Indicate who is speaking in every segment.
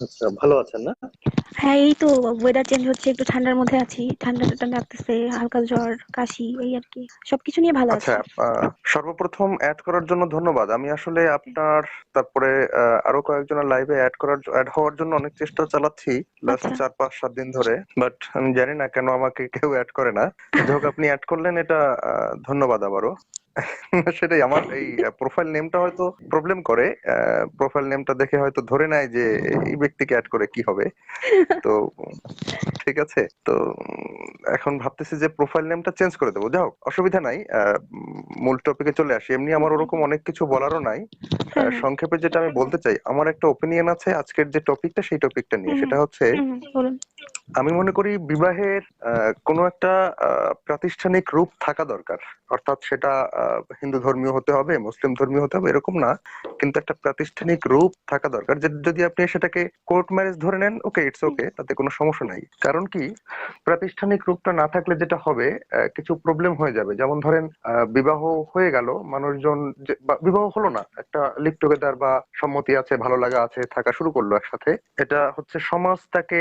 Speaker 1: আচ্ছা ভালো আছেন না?
Speaker 2: হ্যাঁ এই তো ওয়েদার চেঞ্জ হচ্ছে একটু ঠান্ডার মধ্যে আছি। ঠান্ডা ঠান্ডা লাগতেছে হালকা জ্বর কাশি এই আর কি। সবকিছু নিয়ে ভালো আছি।
Speaker 3: আচ্ছা আহ, সর্বপ্রথম অ্যাড করার জন্য ধন্যবাদ। আমি আসলে আপনার তারপরে আহ, আরও কয়েকজনের লাইভে অ্যাড করার অ্যাড হওয়ার জন্য অনেক চেষ্টা চালাচ্ছি লাস্ট
Speaker 2: আচ্ছা।
Speaker 3: চার পাঁচ সাত দিন ধরে। বাট আমি জানি না কেন আমাকে কেউ অ্যাড করে না। যাই হোক আপনি অ্যাড করলেন এটা আহ, ধন্যবাদ আবারও। সেটাই আমার এই প্রোফাইল নেমটা হয়তো প্রবলেম করে প্রোফাইল নেমটা দেখে হয়তো ধরে নেয় যে এই ব্যক্তিকে অ্যাড করে কি হবে। তো ঠিক আছে। তো এখন ভাবতেছি যে প্রোফাইল নেমটা চেঞ্জ করে দেবো। যাও অসুবিধা নাই মূল টপিকে চলে আসি। এমনি আমার ওরকম অনেক কিছু বলারও নাই। সংক্ষেপে যেটা আমি বলতে চাই আমার একটা ওপিনিয়ন আছে আজকের যে টপিকটা সেই টপিকটা নিয়ে। সেটা হচ্ছে আমি মনে করি বিবাহের কোনো একটা প্রাতিষ্ঠানিক রূপ থাকা দরকার। অর্থাৎ সেটা হিন্দু ধর্মীয় হতে হবে, মুসলিম ধর্মীয় হতে হবে, এরকম না। কিন্তু একটা প্রাতিষ্ঠানিক রূপ থাকা দরকার। যদি আপনি সেটাকে কোর্ট ম্যারেজ ধরে নেন, ওকে, ইটস ওকে, তাতে কোনো সমস্যা নাই। কারণ কি? প্রাতিষ্ঠানিক রূপটা না থাকলে যেটা হবে কিছু প্রবলেম হয়ে যাবে। যেমন ধরেন বিবাহ হয়ে গেল, মানুষজন বিবাহ হলো না। একটা লিভ টুগেদার বা সম্মতি আছে, ভালো লাগা আছে, থাকা শুরু করল একসাথে। এটা হচ্ছে সমাজ তাকে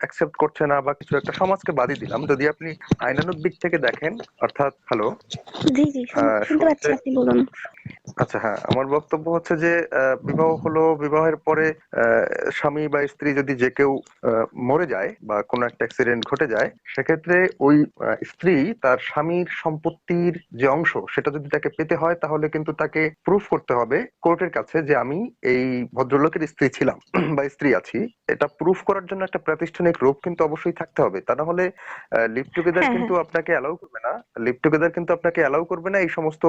Speaker 3: অ্যাকসেপ্ট করছে না বা কিছু একটা সমাজকে বাদই দিলাম। যদি আপনি আইনানুক দিক থেকে দেখেন অর্থাৎ হ্যালো
Speaker 2: জি জি শুনতে পাচ্ছি আপনি বলুন।
Speaker 3: আচ্ছা হ্যাঁ আমার বক্তব্য হচ্ছে যে বিবাহ হলো বিবাহের পরে স্বামী বা স্ত্রী যদি যে কেউ মরে যায় বা কোনো একটা অ্যাক্সিডেন্ট ঘটে যায় সেক্ষেত্রে ওই স্ত্রী তার স্বামীর সম্পত্তির যে অংশ সেটা যদি তাকে পেতে হয় তাহলে কিন্তু তাকে প্রুফ করতে হবে কোর্টের কাছে যে আমি এই ভদ্রলোকের স্ত্রী ছিলাম বা স্ত্রী আছি। এটা প্রুফ করার জন্য একটা প্রাতিষ্ঠানিক রূপ কিন্তু অবশ্যই থাকতে হবে। তা না হলে লিভ টুগেদার
Speaker 2: হ্যাঁ,
Speaker 3: কিন্তু আপনাকে অ্যালাউ করবে না। লিভ টুগেদার কিন্তু আপনাকে অ্যালাউ করবে না। এই সমস্ত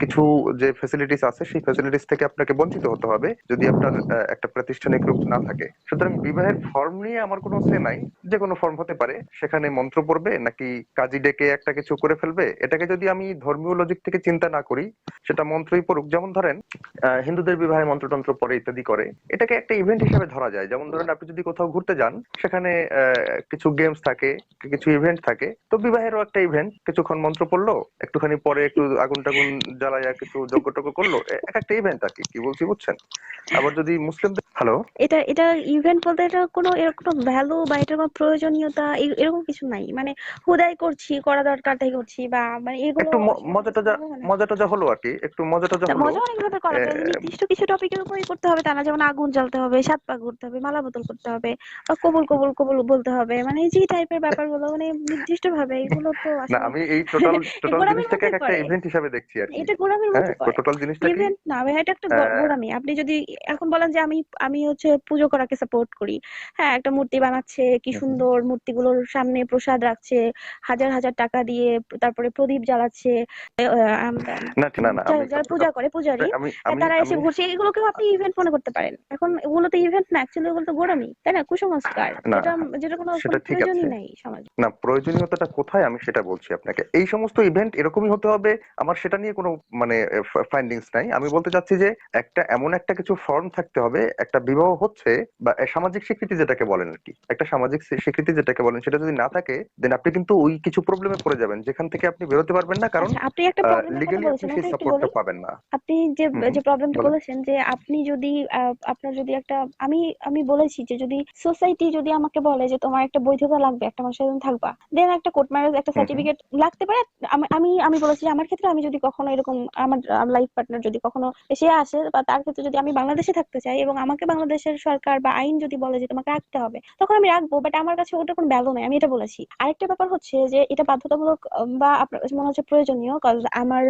Speaker 3: কিছু যে ফ্যাসিলিটিস আছে সেই ফ্যাসিলিটিস থেকে আপনাকে বঞ্চিত হতে হবে যদি আপনার একটা প্রাতিষ্ঠানিক রূপ না থাকে। সুতরাং বিবাহের ফর্ম নিয়ে আমার কোনো সে নাই। যে কোনো ফর্ম হতে পারে। সেখানে মন্ত্র পড়বে নাকি কাজী ডেকে একটা কিছু করে ফেলবে? এটাকে যদি আমি ধর্মীয় লজিক থেকে চিন্তা না করি সেটা মন্ত্রই পড়ুক। যেমন ধরেন হিন্দুদের বিবাহে মন্ত্রতন্ত্র পরে ইত্যাদি করে। এটাকে একটা ইভেন্ট হিসেবে ধরা যায়। যেমন ধরেন আপনি যদি কোথাও ঘুরতে যান সেখানে কিছু গেমস থাকে কিছু ইভেন্ট থাকে। তো বিবাহেরও একটা ইভেন্ট কিছুক্ষণ মন্ত্র পড়ল একটুখানি পরে একটু আগুন টাগুন জ্বালায়া কিছু যজ্ঞ টজ্ঞ করল এক একটা ইভেন্ট আর কি বলছি বুঝছেন? আবার যদি মুসলিমদের হ্যালো?
Speaker 2: এটা এটা ইভেন্ট বলতে এটা কোনো এরকম ভ্যালু বা এটার কোনো প্রয়োজনীয়তা এরকম কিছু নাই। মানে হুদাই করছি করা দরকার তাই করছি বা মানে এগুলো
Speaker 3: একটু ম- মজাটা যা
Speaker 2: আমার হয় না।
Speaker 3: মজাটা যা হলো আর কি একটু মজাটা যা হলো
Speaker 2: মজা অনেক ভাবে করা যায়। নির্দিষ্ট কিছু টপিকের উপরই করতে হবে তা না যেমন আগুন জ্বালতে হবে সাত পা ঘুরতে হবে মালা বোতল করতে হবে বা কবুল কবুল বলতে হবে। মানে যে টাইপের ব্যাপারগুলো মানে নির্দিষ্ট ভাবে এগুলো তো
Speaker 3: না আমি এই টোটাল টোটাল জিনিসটাকে একটা। ইভেন্ট হিসাবে দেখছি আর
Speaker 2: এটা গোড়ামির
Speaker 3: হ্যাঁ
Speaker 2: মধ্যে পড়ে।
Speaker 3: টোটাল জিনিসটা
Speaker 2: ইভেন্ট না এটা একটা গোড়ামি আপনি যদি এখন বলেন যে আমি আমি হচ্ছে পুজো করাকে সাপোর্ট করি। হ্যাঁ একটা মূর্তি বানাচ্ছে কি। সুন্দর মূর্তিগুলোর সামনে প্রসাদ রাখছে হাজার হাজার টাকা দিয়ে তারপরে প্রদীপ জ্বালাচ্ছে
Speaker 3: না না না
Speaker 2: যারা পূজা করে পূজারি
Speaker 3: আমি
Speaker 2: হ্যাঁ, তারা এসে ঘুরছে এগুলোকেও আপনি ইভেন্ট মনে করতে পারেন। এখন এগুলো তো ইভেন্ট না অ্যাকচুয়ালি এগুলো তো গোড়ামি তাই না? কুসংস্কার।
Speaker 3: না
Speaker 2: যেটা যেটা কোনো
Speaker 3: সেটা
Speaker 2: কোনো
Speaker 3: ঠিক
Speaker 2: প্রয়োজনই নাই সমাজে।
Speaker 3: না প্রয়োজনীয়তাটা কোথায় আমি সেটা বলছি আপনাকে। এই সমস্ত ইভেন্ট এরকমই হতে হবে আমার সেটা নিয়ে কোনো মানে ফাইন্ডিংস নাই। আমি বলতে চাচ্ছি যে একটা এমন একটা কিছু ফর্ম থাকতে হবে একটা বিবাহ হচ্ছে বা সামাজিক স্বীকৃতি যেটাকে বলেন আর কি। একটা সামাজিক স্বীকৃতি যেটাকে বলেন সেটা যদি না থাকে দেন আপনি কিন্তু ওই কিছু প্রবলেমে পড়ে যাবেন যেখান থেকে আপনি বেরোতে পারবেন না কারণ
Speaker 2: আচ্ছা আপনি একটা
Speaker 3: লিগালি আপনি সেই সাপোর্টটা পাবেন না।
Speaker 2: আপনি যে যে প্রবলেমটা বলেছেন যে আপনি যদি আপনার যদি একটা আমি আমি বলেছি যে যদি সোসাইটি যদি আমাকে বলে যে তোমার একটা বৈধতা লাগবে একটা মানুষের সাথে থাকবা। দেন একটা কোর্ট ম্যারেজ একটা সার্টিফিকেট লাগতে পারে। আমি আমি বলেছি আমার ক্ষেত্রে আমি যদি কখনো এরকম আমার লাইফ পার্টনার যদি কখনো সে আসে বা তার ক্ষেত্রে যদি আমি বাংলাদেশে থাকতে চাই এবং আমাকে বাংলাদেশের সরকার বা আইন যদি বলে যে তোমাকে রাখতে হবে তখন আমি রাখব বাট আমার কাছে ওটা কোনো ভ্যালু নাই আমি এটা বলেছি। আরেকটা ব্যাপার হচ্ছে যে এটা বাধ্যতামূলক বা আপনার মনে হচ্ছে প্রয়োজনীয় কারণ আমার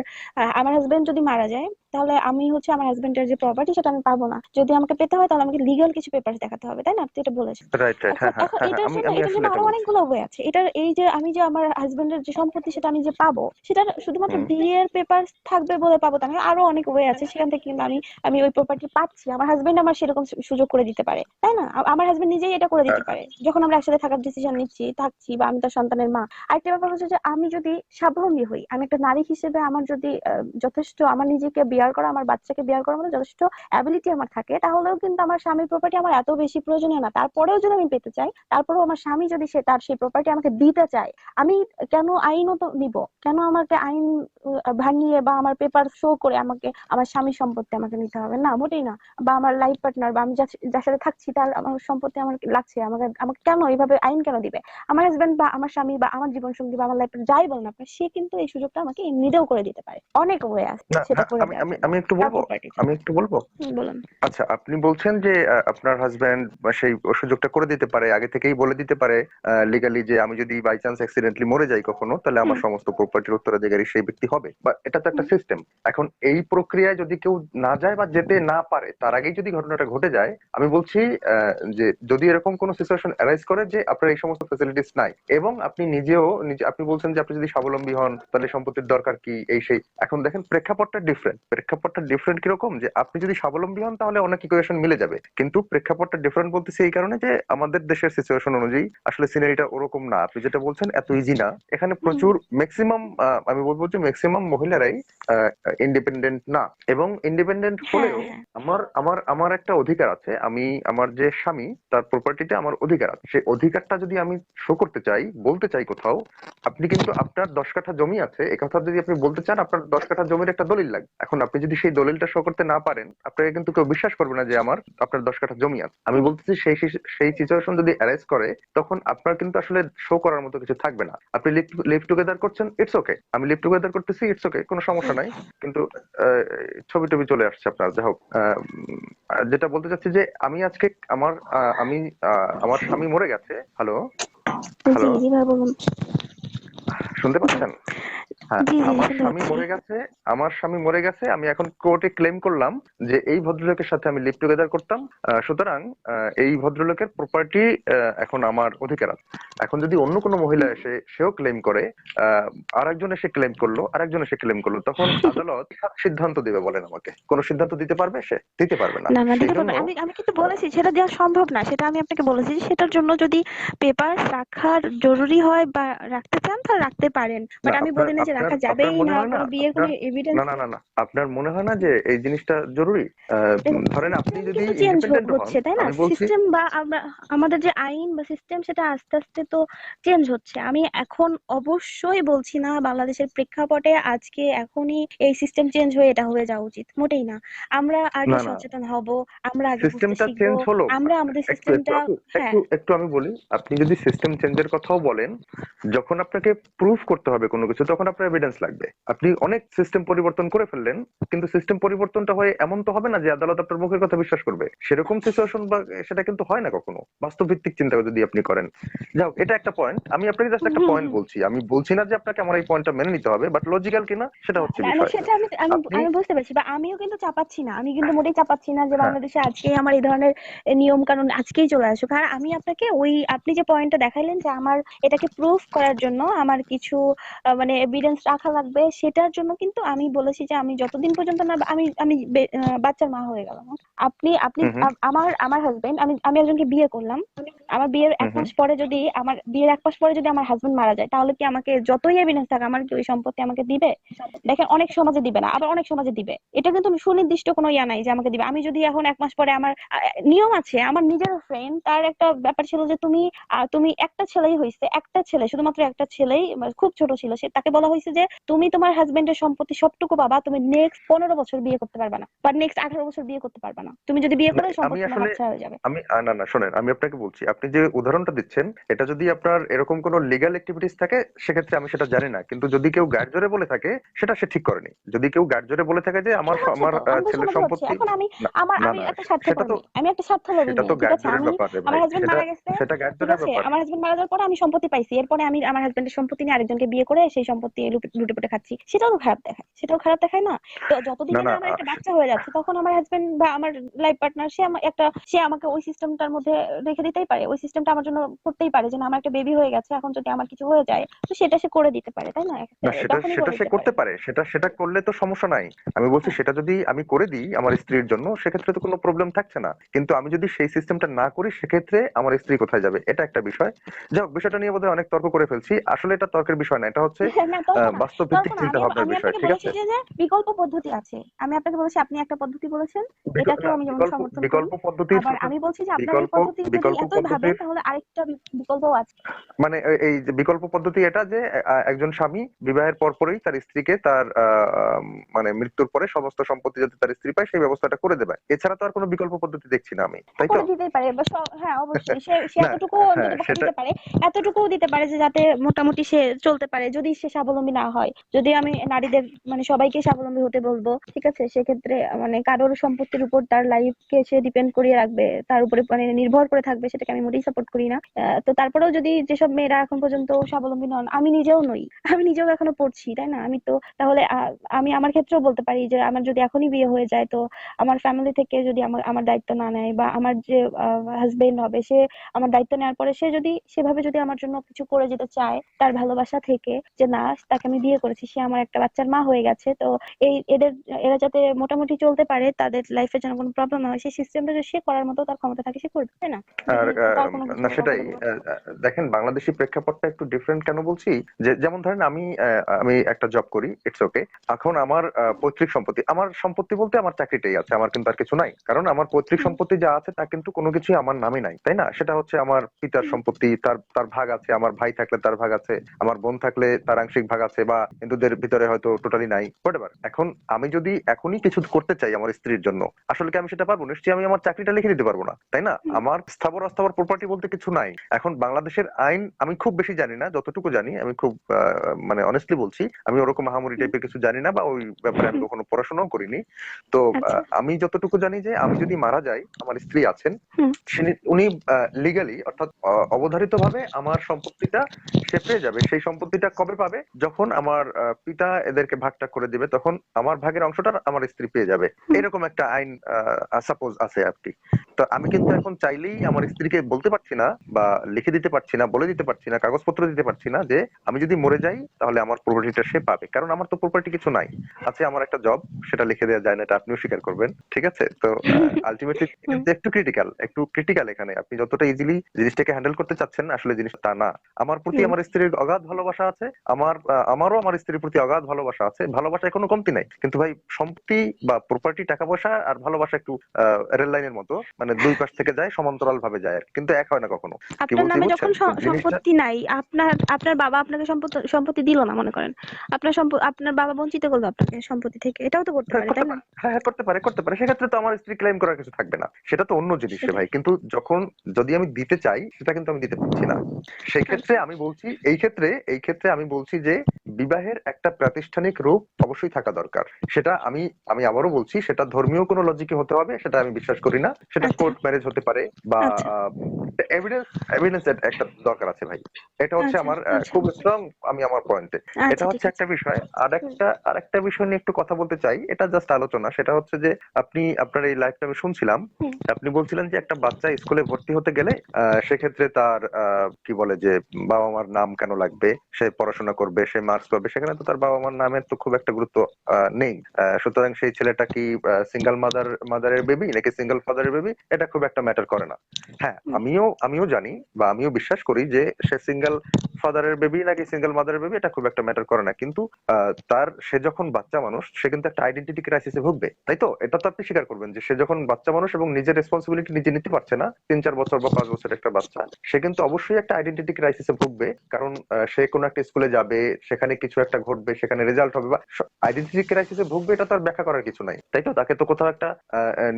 Speaker 2: আমার হাজবেন্ড যদি মারা যায় তাহলে আমি হচ্ছে আমার হাজবেন্ডের যে প্রপার্টি সেটা আমি পাবো না। যদি আমাকে পেতে হয় তাহলে আমাকে লিগ্যাল কিছু পেপার দেখাতে হবে তাই না? আপনি এটা বলেছেন
Speaker 3: রাইট রাইট
Speaker 2: এখন
Speaker 3: হ্যাঁ হ্যাঁ হ্যাঁ
Speaker 2: এটার
Speaker 3: আমি
Speaker 2: জন্য এটার জন্য
Speaker 3: আরও
Speaker 2: অনেকগুলো ওয়ে আছে। এটার এই যে আমি যে আমার হাজবেন্ডের যে সম্পত্তি সেটা আমি যে পাবো সেটা শুধুমাত্র বিয়ের পেপার থাকবে বলে পাবো তা আরও অনেক ওয়ে আছে। সেখান থেকে কিন্তু আমি আমি ওই প্রপার্টি পাচ্ছি। আমার হাজবেন্ড আমার সেরকম সুযোগ করে দিতে পারে তাই না? আমার হাজবেন্ড নিজেই এটা করে দিতে পারে। যখন আমরা একসাথে থাকার ডিসিশন নিচ্ছি থাকছি বা আমি তার সন্তানের মা আরেকটা ব্যাপার হচ্ছে যে আমি যদি স্বাবলম্বী হই আমি একটা নারী হিসেবে আমার যদি যথেষ্ট আমার নিজেকে বিয়ার করা আমার বাচ্চাকে বিয়ার করার মতো যথেষ্ট অ্যাবিলিটি আমার থাকে তাহলেও কিন্তু আমার স্বামীর প্রপার্টি আমার এত বেশি প্রয়োজনীয় না। তারপরেও যদি আমি পেতে চাই তারপরেও আমার স্বামী যদি সে তার সেই প্রপার্টি আমাকে দিতে চায় আমি কেন আইনত নিব? কেন আমাকে আইন ভাঙিয়ে বা আমার পেপার শো করে আমাকে আমার স্বামীর সম্পত্তি আমাকে নিতে হবে? না মোটেই না। বা আমার লাইফ পার্টনার বা আমি যার সাথে থাকছি তার আমার সম্পত্তি আমার লাগছে আমাকে আমাকে কেন এইভাবে আইন কেন দিবে? আমার হাজবেন্ড বা আমার স্বামী বা আমার জীবন সঙ্গী বা আমার লাইফ যাই বলেন আপনার সে কিন্তু এই সুযোগটা আমাকে এমনিতেও করে দিতে পারে। অনেক ওয়ে আছে সেটা করে
Speaker 3: আমি আমি একটু বলব আমি একটু বলব।
Speaker 2: বলুন।
Speaker 3: আচ্ছা আপনি বলছেন যে আপনার হাজবেন্ড সেই সুযোগটা করে দিতে পারে আগে থেকেই বলে দিতে পারে লিগালি যে আমি যদি বাই চান্স অ্যাক্সিডেন্টলি মরে যাই কখনো তাহলে আমার সমস্ত প্রপার্টির উত্তরাধিকারী সেই ব্যক্তি হবে। বা এটা তো একটা সিস্টেম এখন এই প্রক্রিয়ায় যদি কেউ না যায় বা যেতে না পারে তার আগেই যদি ঘটনাটা ঘটে যায় আমি বলছি যে যদি এরকম কোনো সিচুয়েশন অ্যারাইজ করে যে আপনার এই সমস্ত ফেসিলিটিস নাই এবং আপনি নিজেও নিজে আপনি বলছেন যে আপনি যদি স্বাবলম্বী হন তাহলে সম্পত্তির দরকার কি এই সেই। এখন দেখেন প্রেক্ষাপটটা ডিফারেন্ট প্রেক্ষাপটটা ডিফারেন্ট কীরকম যে আপনি যদি স্বাবলম্বী হন তাহলে অনেক ইকুয়েশন মিলে যাবে। কিন্তু প্রেক্ষাপটটা ডিফারেন্ট বলতেছি এই কারণে যে আমাদের দেশের সিচুয়েশন অনুযায়ী আসলে সিনারিটা ওরকম না। আপনি যেটা বলছেন এত ইজি না। এখানে প্রচুর ম্যাক্সিমাম আমি বলব যে ম্যাক্সিমাম মহিলারাই ইন্ডিপেন্ডেন্ট না। এবং ইন্ডিপেন্ডেন্ট হলেও
Speaker 2: হ্যাঁ, হ্যাঁ।
Speaker 3: আমার আমার আমার একটা অধিকার আছে। আমি আমার যে স্বামী তার প্রপার্টিতে আমার অধিকার আছে। সেই অধিকারটা যদি আমি শো করতে চাই বলতে চাই কোথাও আপনি কিন্তু আপনার দশ কাঠা জমি আছে। এ কথা যদি আপনি বলতে চান আপনার দশ কাঠা জমির একটা দলিল লাগবে। এখন আপনি যদি সেই দলিলটা শো করতে না পারেন আপনাকে কিন্তু কেউ বিশ্বাস করবে না যে আমার আপনার দশ কাঠা জমি আছে। আমি বলতেছি সেই- সেই সিচুয়েশন যদি অ্যারেঞ্জ করে তখন আপনার কিন্তু আসলে শো করার মতো কিছু থাকবে না। আপনি লিভ টুগেদার করছেন ইটস ওকে আমি লিভ টুগেদার করতেছি ইটস ওকে কোনো সমস্যা নাই। কিন্তু ছবি টবি চলে আসছে আপনার যাই হোক। যেটা বলতে চাচ্ছি যে আমি আজকে আমার আমি আমার স্বামী মরে গেছে। হ্যালো হ্যালো শুনতে পাচ্ছেন? হ্যাঁ আমার স্বামী। মরে গেছে আমার স্বামী মরে গেছে আমি এখন কোর্টে ক্লেম করলাম যে এই ভদ্রলোকের সাথে আমি লিভ টুগেদার করতাম। সুতরাং এই ভদ্রলোকের প্রপার্টি এখন আমার অধিকার আছে। এখন যদি অন্য কোনো মহিলা এসে সেও ক্লেম করে আরেকজন এসে ক্লেম করল আরেকজন এসে ক্লেম করল তখন আদালত সিদ্ধান্ত দেবে বলেন আমাকে। কোন সিদ্ধান্ত দিতে পারবে সে? দিতে পারবে না।
Speaker 2: না না
Speaker 3: সেই
Speaker 2: দিতে পারবে আমি আমি কিন্তু বলেছি সেটা দেওয়া সম্ভব না। সেটা আমি আপনাকে বলেছি যে সেটার জন্য যদি পেপার রাখার জরুরি হয় বা রাখতে চান তাহলে রাখতে পারেন। বাট আমি বলি না যে রাখা যাবেই না বিয়ের কোনো এভিডেন্স
Speaker 3: না না না আপনার মনে হয় না যে এই জিনিসটা জরুরি? ধরেন আপনি যদি
Speaker 2: চেঞ্জ হচ্ছে তাই না? সিস্টেম বা আমাদের যে আইন বা সিস্টেম সেটা আস্তে আস্তে তো চেঞ্জ হচ্ছে। আমি এখন অবশ্যই বলছি না বাংলাদেশের প্রেক্ষাপটে আজকে এখনই এই সিস্টেম চেঞ্জ হয়ে এটা হয়ে যাওয়া উচিত। মোটেই না। আমরা আগে। সচেতন হব আমরা আগে
Speaker 3: সিস্টেমটা চেঞ্জ হলো।
Speaker 2: আমরা আমাদের সিস্টেমটা হ্যাঁ।
Speaker 3: একটু একটু আমি বলি আপনি যদি সিস্টেম চেঞ্জের কথাও বলেন যখন আপনাকে প্রুফ করতে হবে কোনো কিছু তখন আপনার এভিডেন্স লাগবে। আপনি অনেক সিস্টেম পরিবর্তন করে ফেললেন কিন্তু সিস্টেম পরিবর্তনটা হয়ে এমন তো হবে না যে আদালত আপনার মুখের কথা বিশ্বাস করবে। সেরকম সিচুয়েশন বা সেটা কিন্তু হয় না কখনো। বাস্তব ভিত্তিক চিন্তা যদি আপনি করেন। যাও এটা একটা পয়েন্ট আমি আপনাকে জাস্ট একটা পয়েন্ট বলছি। আমি বলছি না যে আপনাকে আমার এই পয়েন্টটা মেনে নিতে হবে বাট লজিক্যাল কিনা সেটা হচ্ছে
Speaker 2: সেটা আমি আমি বুঝতে পারছি বা আমিও কিন্তু চাপাচ্ছি না। আমি কিন্তু মোটেই চাপাচ্ছি না যে
Speaker 3: হ্যাঁ।
Speaker 2: বাংলাদেশে আজকে আমার এই ধরনের নিয়ম কানুন আজকেই চলে আসুক। আর আমি আপনাকে ওই আপনি যে পয়েন্টটা দেখাইলেন যে আমার এটাকে প্রুফ করার জন্য আমার কিছু মানে এভিডেন্স রাখা লাগবে সেটার জন্য কিন্তু আমি বলেছি যে আমি যতদিন পর্যন্ত না আমি আমি বাচ্চার মা হয়ে গেলাম। আপনি আপনি আমার আমার হাজবেন্ড আমি আমি একজনকে বিয়ে করলাম। আমার বিয়ের এক। মাস পরে যদি আমার বিয়ের এক মাস পরে যদি আমার হাজবেন্ড মারা যায় তাহলে কি আমাকে যতই এভিডেন্স থাকে আমার কি ওই সম্পত্তি আমাকে দিবে? দেখেন অনেক সমাজে দিবে না আবার অনেক সমাজে দিবে। এটা কিন্তু সুনির্দিষ্ট কোনো ইয়া নাই যে আমাকে দিবে। আমি যদি এখন এক মাস পরে আমার নিয়ম আছে আমার নিজের ফ্রেন্ড তার একটা ব্যাপার ছিল যে তুমি আহ, তুমি একটা ছেলেই হয়েছে একটা ছেলে শুধুমাত্র একটা ছেলেই মানে খুব ছোট ছিল সে তাকে বলা হয়েছে যে তুমি তোমার হাজবেন্ডের সম্পত্তি সবটুকু পাবা তুমি নেক্সট পনেরো বছর বিয়ে করতে পারবে না বা নেক্সট আঠারো বছর বিয়ে করতে পারবে না। তুমি যদি বিয়ে করো সম্পত্তি
Speaker 3: আসলে-
Speaker 2: হয়ে যাবে।
Speaker 3: আমি না না শোনেন আমি আপনাকে বলছি আপনি যে উদাহরণটা দিচ্ছেন এটা যদি আপনার এরকম কোনো লিগ্যাল অ্যাক্টিভিটিস থাকে সেক্ষেত্রে আমি সেটা জানি না কিন্তু যদি কেউ গাড় জোরে বলে থাকে সেটা সে ঠিক করেনি। যদি কেউ গাড় জোরে বলে থাকে যে আমার আমার ছেলের সম্পত্তি
Speaker 2: এখন আমি আমার আমি একটা স্বার্থ আমি একটা স্বার্থ লোভী
Speaker 3: সেটা তো
Speaker 2: ঠিক
Speaker 3: গাড়
Speaker 2: আছে?
Speaker 3: জোরের
Speaker 2: আমি
Speaker 3: ব্যাপার
Speaker 2: আমার হাজবেন্ড মারা গেছে।
Speaker 3: সেটা
Speaker 2: ঠিক
Speaker 3: ব্যাপার।
Speaker 2: আমার হাজবেন্ড মারা যাওয়ার পরে আমি সম্পত্তি পাইছি। এরপরে আমি আমার হাজবেন্ডের সম্পত্তি নিয়ে আরেকজনকে বিয়ে করে সেই সম্পত্তি লুটে- পুটে খাচ্ছি সেটাও খারাপ দেখায় সেটাও খারাপ দেখায় না। তো যতদিন
Speaker 3: না,
Speaker 2: আমার একটা বাচ্চা হয়ে যাচ্ছে তখন আমার হাজবেন্ড বা আমার লাইফ পার্টনার সে আমার একটা সে আমাকে ওই সিস্টেমটার মধ্যে রেখে দিতেই পারে ওই সিস্টেমটা আমার জন্য করতেই পারে যে না আমার একটা বেবি হয়ে গেছে এখন যদি আমার কিছু হয়ে যায় তো সেটা সে করে দিতে পারে তাই না?
Speaker 3: সেটা সেটা সে করতে
Speaker 2: পারে।
Speaker 3: সেটা সেটা করলে তো সমস্যা নাই। আমি বলছি
Speaker 2: হ্যাঁ।
Speaker 3: সেটা যদি আমি করে দিই আমার স্ত্রীর জন্য সেক্ষেত্রে তো কোনো প্রবলেম থাকছে না। কিন্তু আমি যদি সেই সিস্টেমটা না করি সেক্ষেত্রে আমার স্ত্রী কোথায় যাবে? এটা একটা বিষয়। যাই হোক বিষয়টা নিয়ে বোধহয় অনেক তর্ক করে ফেলছি। আসলে এটা তর্কের বিষয় না এটা হচ্ছে
Speaker 2: না
Speaker 3: বাস্তব ভিত্তিক চিন্তা ভাবনার বিষয় ঠিক আছে?
Speaker 2: বিকল্প পদ্ধতি আছে। আমি আপনাকে বলেছি আপনি একটা পদ্ধতি বলেছেন
Speaker 3: বিকল্প
Speaker 2: এটাকেও আমি যেমন সমর্থন করি।
Speaker 3: বিকল্প পদ্ধতির
Speaker 2: আবার আমি বলছি যে আপনার
Speaker 3: বিকল্প
Speaker 2: পদ্ধতি যদি
Speaker 3: বিকল্প
Speaker 2: এতই ভাবেন তাহলে আরেকটা বি- বিকল্পও আছে।
Speaker 3: মানে এই যে বিকল্প পদ্ধতি এটা যে একজন স্বামী বিবাহের পরপরই তার স্ত্রীকে তার মানে মৃত্যুর পরে সমস্ত সম্পত্তি যাতে তার স্ত্রী পায় সেই ব্যবস্থাটা করে দেবে। এছাড়া তো আর কোনো বিকল্প পদ্ধতি দেখছি না আমি তাই তো?
Speaker 2: দিতেই পারে হ্যাঁ অবশ্যই সে এতটুকু
Speaker 3: হ্যাঁ,
Speaker 2: দিতে পারে এতটুকুও দিতে পারে যে যাতে মোটামুটি সে চলতে পারে যদি সে স্বাবলম্বী না হয়। যদি আমি নারীদের মানে সবাইকে স্বাবলম্বী হতে বলব, ঠিক আছে? সেক্ষেত্রে মানে কারোর সম্পত্তির উপর তার লাইফকে সে ডিপেন্ড করিয়ে রাখবে, তার উপরে মানে নির্ভর করে থাকবে, সেটাকে আমি মোটেই সাপোর্ট করি না। তো তারপরেও যদি যেসব মেয়েরা এখন পর্যন্ত স্বাবলম্বী নন, আমি নিজেও নই। আমি নিজেও এখনও পড়ছি, তাই না? আমি তো তাহলে আমি আমার ক্ষেত্রেও বলতে পারি যে, আমার যদি এখনই বিয়ে হয়ে যায়, তো আমার ফ্যামিলি থেকে যদি আমার আমার দায়িত্ব না নেয় বা আমার যে হাজবেন্ড হবে, সে আমার দায়িত্ব নেওয়ার পরে সে যদি, সেভাবে যদি আমার জন্য কিছু করে যেতে চায়, তার ভালোবাসা থেকে, যে না আমি বিয়ে করেছি সে আমার একটা বাচ্চার মা হয়ে গেছে। তো এই এদের এরা যাতে মোটামুটি চলতে পারে তাদের লাইফে যেন কোনো প্রবলেম না হয় সেই সিস্টেমটা যদি সে করার মতো তার ক্ষমতা থাকে সে করবে তাই না?
Speaker 3: আর না সেটাই দেখেন বাংলাদেশি প্রেক্ষাপটটা একটু ডিফারেন্ট কেন বলছি? যে যেমন ধরেন আমি আমি একটা জব করি ইটস ওকে এখন আমার পৈতৃক সম্পত্তি আমার সম্পত্তি বলতে আমার চাকরিটাই আছে আমার কিন্তু আর কিছু নাই। কারণ আমার পৈতৃক সম্পত্তি যা আছে তা কিন্তু কোনো কিছুই আমার নামে নাই তাই না? সেটা হচ্ছে আমার পিতার সম্পত্তি তার তার ভাগ আছে আমার ভাই থাকলে তার ভাগ আছে আমার বোন থাকলে তার আংশিক ভাগ আছে। বা হিন্দুদের ভিতরে হয়তো টোটালি নাই হোয়াটএভার এখন আমি যদি এখনই কিছু করতে চাই আমার স্ত্রীর জন্য আসলে কি আমি সেটা পারব? নিশ্চয়ই আমি আমার চাকরিটা লিখে দিতে পারব না তাই না? আমার স্থাবর অস্থাবর প্রপার্টি বলতে কিছু নাই। এখন বাংলাদেশের আইন আমি খুব বেশি জানি না যতটুকু জানি আমি খুব মানে অনেস্টলি বলছি আমি ওরকম মাহামুরি টাইপের কিছু জানি না বা ওই ব্যাপারে আমি কখনো পড়াশোনাও করিনি। তো
Speaker 2: আচ্ছা।
Speaker 3: আমি যতটুকু জানি যে আমি যদি মারা যাই আমার স্ত্রী আছেন উনি লিগালি অর্থাৎ অবধারিত ভাবে আমার সম্পত্তিটা সে পেয়ে যাবে। সেই সম্পত্তিটা কবে পাবে? যখন আমার পিতা এদেরকে ভাগটা করে দিবে তখন আমার ভাগের অংশটা আমার স্ত্রী পেয়ে যাবে। এরকম একটা আইন সাপোজ আছে আর কি। তো আমি কিন্তু এখন চাইলেই আমার স্ত্রীকে বলতে পারছি না বা লিখে দিতে পারছি না বলে দিতে পারছি না কাগজপত্র দিতে পারছি না যে আমি যদি মরে যাই তাহলে আমার প্রপার্টিটা সে পাবে। কারণ আমার তো প্রপার্টি কিছু নাই। আছে আমার একটা জব সেটা লিখে দেওয়া যায় না এটা আপনিও স্বীকার করবেন। ঠিক আছে? তো আলটিমেটলি একটু ক্রিটিক্যাল একটু ক্রিটিক্যাল এখানে। আপনি যতটা ইজিলি জিনিসটাকে হ্যান্ডেল করতে চাচ্ছেন আসলে জিনিসটা তা না। আমার প্রতি আমার স্ত্রীর অগাধ ভালোবাসা আছে। আমার আমারও আমার স্ত্রীর প্রতি অগাধ ভালোবাসা আছে। ভালোবাসায় কোনো কমতি নাই। কিন্তু ভাই সম্পত্তি বা প্রপার্টি টাকা পয়সা আর ভালোবাসা একটু রেল লাইনের মতো। মানে দুই পাশ থেকে যায় সমান্তরাল ভাবে যায় কিন্তু এক হয় না কখনো।
Speaker 2: আপনার নামে যখন সম্পত্তি নাই আপনার আপনার বাবা আপনাকে সম্পত্তি দিল না মনে করেন? আপনার আপনার বাবা বঞ্চিত করল আপনাকে সম্পত্তি থেকে। এটাও তো করতে
Speaker 3: হ্যাঁ,
Speaker 2: পারে তাই না?
Speaker 3: হ্যাঁ হ্যাঁ, করতে পারে করতে পারে। সেক্ষেত্রে তো আমার স্ত্রী ক্লেম করার কিছু থাকবে না। সেটা তো অন্য জিনিস ভাই। কিন্তু যখন যদি আমি দিতে চাই সেটা কিন্তু আমি দিতে পারছি না। সেই ক্ষেত্রে আমি বলছি এই ক্ষেত্রে এই ক্ষেত্রে আমি বলছি যে বিবাহের একটা প্রাতিষ্ঠানিক রূপ অবশ্যই থাকা দরকার। সেটা আমি আমি আবারও বলছি সেটা ধর্মীয় কোনো লজিকে হতে হবে সেটা আমি বিশ্বাস করি না। সেটা
Speaker 2: আচ্ছা।
Speaker 3: কোর্ট ম্যারেজ হতে পারে বা
Speaker 2: আচ্ছা।
Speaker 3: এভিডেন্স এভিডেন্স একটা দরকার আছে ভাই। এটা হচ্ছে
Speaker 2: আচ্ছা,
Speaker 3: আমার
Speaker 2: আচ্ছা।
Speaker 3: খুব স্ট্রং আমি আমার পয়েন্টে এটা
Speaker 2: আচ্ছা
Speaker 3: হচ্ছে একটা বিষয়। আর একটা আর একটা বিষয় নিয়ে একটু কথা বলতে চাই এটা জাস্ট আলোচনা। সেটা হচ্ছে যে আপনি আপনার এই লাইফটা আমি শুনছিলাম। আপনি বলছিলেন যে একটা বাচ্চা স্কুলে ভর্তি হতে গেলে আহ, সেক্ষেত্রে তার আহ, কি বলে যে বাবা মার নাম কেন লাগবে? সে পড়াশোনা করবে সে মার্কস পাবে সেখানে তো তার বাবা মার নামের তো খুব একটা গুরুত্ব নেই। সুতরাং সেই ছেলেটা কি সিঙ্গেল মাদার মাদারের বেবি নাকি সিঙ্গেল ফাদারের বেবি এটা খুব একটা ম্যাটার করে না। হ্যাঁ আমিও আমিও জানি বা আমিও বিশ্বাস করি যে সে সিঙ্গেল ফাদারের বেবি নাকি সিঙ্গেল মাদারের বেবি এটা খুব একটা ম্যাটার করে না। কিন্তু তার সে যখন বাচ্চা মানুষ সে কিন্তু একটা আইডেন্টিটি ক্রাইসিসে ভুগবে তাই তো? এটা তো আপনি স্বীকার করবেন যে সে যখন বাচ্চা মানুষ এবং নিজের রেসপন্সিবিলিটি নিজে নিতে পারছে না তিন চার বছর বা পাঁচ বছর একটা বাচ্চা সে কিন্তু অবশ্যই একটা আইডেন্টিটি ক্রাইসিসে ভুগবে। কারণ সে কোনো একটা স্কুলে যাবে সেখানে কিছু একটা ঘটবে সেখানে রেজাল্ট হবে বা আইডেন্টিটি ক্রাইসিসে ভুগবে এটা তার ব্যাখ্যা করার কিছু নাই তাই তো? তাকে তো কোথাও একটা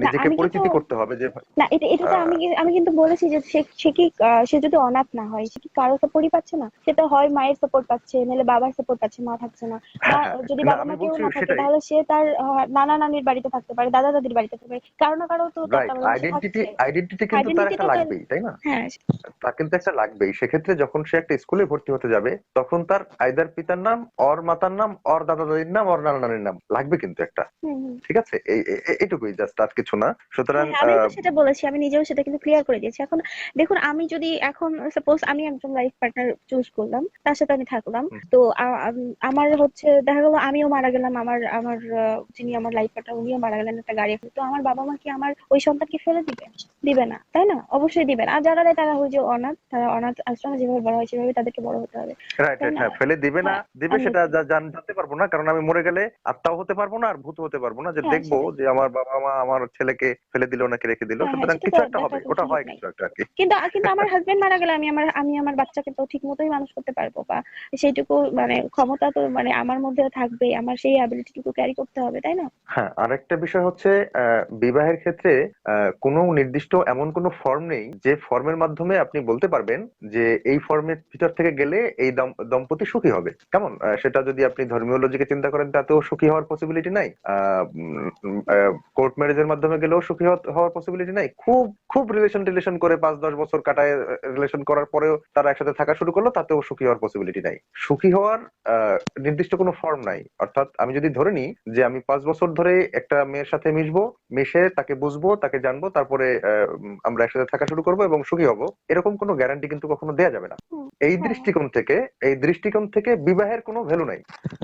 Speaker 3: নিজেকে পরিচিতি করতে হবে যে
Speaker 2: না এটা এটা তো আমি আমি কিন্তু বলেছি যে সে কি সে যদি অনাথ না হয় সে কি কারও সাপোর্টই পাচ্ছে না? সে তো হয় মায়ের সাপোর্ট পাচ্ছে নাহলে বাবার সাপোর্ট পাচ্ছে মা থাকছে না।
Speaker 3: হ্যাঁ,
Speaker 2: যদি বাবা মা কেউ না থাকে তাহলে সে তার নানা নানির বাড়িতে থাকতে পারে দাদা দাদির বাড়িতে থাকতে পারে কারও না কারও তো
Speaker 3: আইডেন্টিটি আইডেন্টিটি কিন্তু তার একটা লাগবেই তাই না?
Speaker 2: হ্যাঁ।
Speaker 3: তার কিন্তু একটা লাগবেই। সেক্ষেত্রে যখন সে একটা স্কুলে ভর্তি হতে যাবে তখন তার আইদার পিতার নাম অর মাতার নাম অর দাদা দাদির নাম অর নানা নানির নাম। লাগবে কিন্তু একটা। ঠিক আছে? এই এই- এই- এইটুকুই জাস্ট আর কিছু না। সুতরাং
Speaker 2: হ্যাঁ, আমি সেটা বলেছি আমি নিজেও সেটা কিন্তু ক্লিয়ার করে দিয়েছি। এখন দেখুন আমি যদি এখন সাপোজ আমি একজন লাইফ পার্টনার চুজ করলাম তার সাথে আমি থাকলাম তো আমার হচ্ছে দেখা গেলো আমিও মারা গেলাম আমার আমার যিনি আমার লাইফ পার্টনার উনিও মারা গেলেন একটা গাড়ি তো আমার বাবা মা কি আমার ওই সন্তানকে ফেলে দিবে? দিবে না তাই না? অবশ্যই দিবে না। আর যারা তারা হচ্ছে অনাথ তারা অনাথ আশ্রমে যেভাবে বড় হয় সেভাবে তাদেরকে বড় হতে হবে?
Speaker 3: হ্যাঁ ফেলে দিবে না দিবে সেটা জানতে পারব না কারণ আমি মরে গেলে আত্মাও হতে পারব না আর ভূত হতে পারব না। যে
Speaker 2: হ্যাঁ,
Speaker 3: দেখব যে আমার বাবা মা আমার ছেলেকে ফেলে দিল নাকি রেখে দিল
Speaker 2: হ্যাঁ, হ্যাঁ,
Speaker 3: সুতরাং কিছু একটা হবে ওটা হয় কিছু একটা আর কি
Speaker 2: কিন্তু কিন্তু আমার হাজবেন্ড মারা গেলে আমি আমার আমি আমার বাচ্চাকে তো ঠিক মতোই মানুষ করতে পারব বা সেইটুকু মানে ক্ষমতা তো মানে আমার মধ্যে থাকবে আমার সেই অ্যাবিলিটিটুকু ক্যারি করতে হবে তাই না?
Speaker 3: হ্যাঁ আরেকটা বিষয় হচ্ছে আহ, বিবাহের ক্ষেত্রে কোনো নির্দিষ্ট এমন কোনো ফর্ম নেই যে ফর্মের মাধ্যমে আপনি বলতে পারবেন যে এই ফর্মের ভিতর থেকে গেলে এই দম- দম্পতি সুখী হবে। কেমন? সেটা যদি আপনি ধর্মীয় লজিকে চিন্তা করেন তাতেও সুখী হওয়ার পসিবিলিটি নাই। কোর্ট ম্যারেজের মাধ্যমে গেলেও সুখী হওয়ার পসিবিলিটি নাই। খুব খুব রিলেশন রিলেশন করে পাঁচ দশ বছর কাটায় রিলেশন করার পরেও তারা একসাথে থাকা শুরু করল তাতেও সুখী হওয়ার পসিবিলিটি নাই। সুখী হওয়ার নির্দিষ্ট কোনো ফর্ম নাই। অর্থাৎ আমি যদি ধরে নিই যে আমি পাঁচ বছর ধরে একটা মেয়ের সাথে মিশবো মিশে তাকে বুঝব তাকে জানব তারপরে আমরা একসাথে থাকা শুরু করব এবং সুখী হব এরকম কোনো গ্যারান্টি কিন্তু কখনো দেয়া যাবে না। এই। দৃষ্টিকোণ থেকে এই দৃষ্টিকোণ থেকে বিবাহের কোনো ভ্যালু নাই।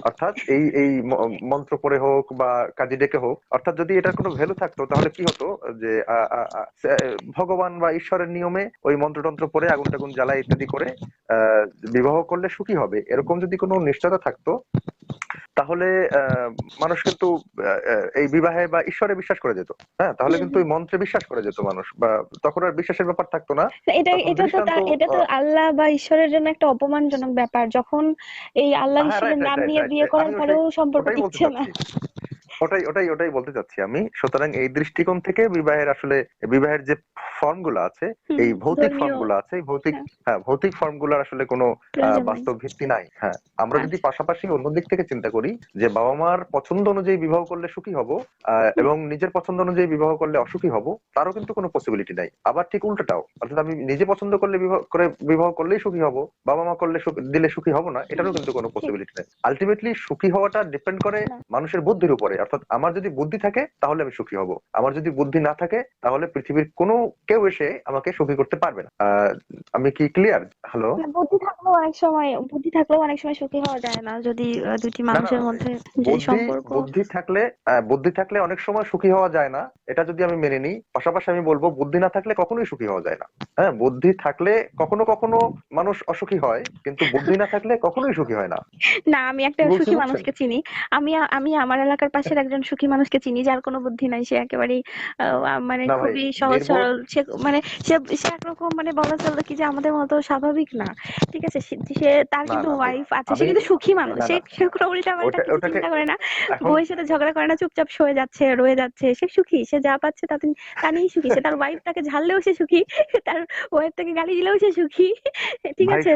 Speaker 3: অর্থাৎ এই এই মন্ত্র পড়ে হোক বা কাজী ডেকে হোক, অর্থাৎ যদি এটার কোনো ভ্যালু থাকতো, তাহলে কি হতো যে ভগবান বা ঈশ্বরের নিয়মে ওই মন্ত্রতন্ত্র পরে আগুন টাগুন জ্বালা ইত্যাদি করে বিবাহ করলে সুখী হবে। এরকম যদি কোনো নিশ্চয়তা থাকতো তাহলে মানুষ কিন্তু এই বিবাহে বা ঈশ্বরে বিশ্বাস করে যেত হ্যাঁ? তাহলে কিন্তু ওই মন্ত্রে বিশ্বাস করে যেত মানুষ বা তখন আর বিশ্বাসের ব্যাপার থাকতো না।
Speaker 2: এটা এটা তো এটা তো আল্লাহ বা ঈশ্বরের জন্য একটা অপমানজনক ব্যাপার। যখন এই আল্লাহ
Speaker 3: হ্যাঁ,
Speaker 2: ঈশ্বরের নাম নিয়ে বিয়ে. করার পরেও সম্পর্ক দিচ্ছে না।
Speaker 3: ওটাই ওটাই ওটাই বলতে চাচ্ছি আমি। সুতরাং এই দৃষ্টিকোণ থেকে বিবাহের আসলে বিবাহের যে ফর্মগুলো আছে এই ভৌতিক
Speaker 2: ধর্মীয়
Speaker 3: ফর্মগুলো আছে এই ভৌতিক
Speaker 2: হ্যাঁ।
Speaker 3: হ্যাঁ ভৌতিক ফর্মগুলোর আসলে কোনো। বাস্তব ভিত্তি নাই হ্যাঁ। আমরা যদি
Speaker 2: আচ্ছা।
Speaker 3: পাশাপাশি অন্য দিক থেকে চিন্তা করি যে বাবা মার পছন্দ অনুযায়ী বিবাহ করলে সুখী হব এবং নিজের পছন্দ অনুযায়ী বিবাহ করলে অসুখী হব তারও কিন্তু কোনো পসিবিলিটি নাই। আবার ঠিক উল্টোটাও অর্থাৎ আমি নিজে পছন্দ করলে বিবাহ করে বিবাহ করলেই সুখী হব বাবা মা করলে দিলে সুখী হব না এটারও কিন্তু কোনো পসিবিলিটি নাই। আলটিমেটলি সুখী হওয়াটা ডিপেন্ড করে মানুষের বুদ্ধির উপরে অর্থাৎ আমার যদি বুদ্ধি থাকে তাহলে আমি সুখী হব। আমার যদি বুদ্ধি না থাকে তাহলে পৃথিবীর কোনো কেউ এসে আমাকে সুখী করতে পারবে না। আমি কি ক্লিয়ার হ্যালো
Speaker 2: বুদ্ধি থাকলেও অনেক সময় বুদ্ধি থাকলেও অনেক সময় সুখী হওয়া যায় না। যদি দুটি মানুষের মধ্যে যে সম্পর্ক
Speaker 3: বুদ্ধি থাকলে বুদ্ধি থাকলে অনেক সময় সুখী হওয়া যায় না। এটা যদি আমি মেনে নিই পাশাপাশি আমি বলব বুদ্ধি না থাকলে কখনোই সুখী হওয়া যায় না। হ্যাঁ বুদ্ধি থাকলে কখনো কখনো মানুষ অসুখী হয় কিন্তু বুদ্ধি না থাকলে কখনোই সুখী হয় না।
Speaker 2: না আমি একটা সুখী মানুষকে চিনি। আমি আমি আমার এলাকার পাশের একজন সুখী মানুষকে চিনি যার কোনো বুদ্ধি নাই সে একেবারেই মানে খুবই সহজ সরল সে মানে সে সে একরকম মানে বলা চলে কি যে আমাদের মতো স্বাভাবিক না ঠিক আছে? সে তার কিন্তু ওয়াইফ আছে সে কিন্তু সুখী মানুষ সে সে কোনো উল্টা পাল্টা চিন্তা করে না বউয়ের সাথে ঝগড়া করে না চুপচাপ সয়ে যাচ্ছে রয়ে যাচ্ছে সে সুখী সে যা পাচ্ছে তাতে তা নিয়েই সুখী সে তার ওয়াইফ তাকে ঝাড়লেও সে সুখী তার ওয়াইফ তাকে গালি দিলেও সে সুখী ঠিক আছে?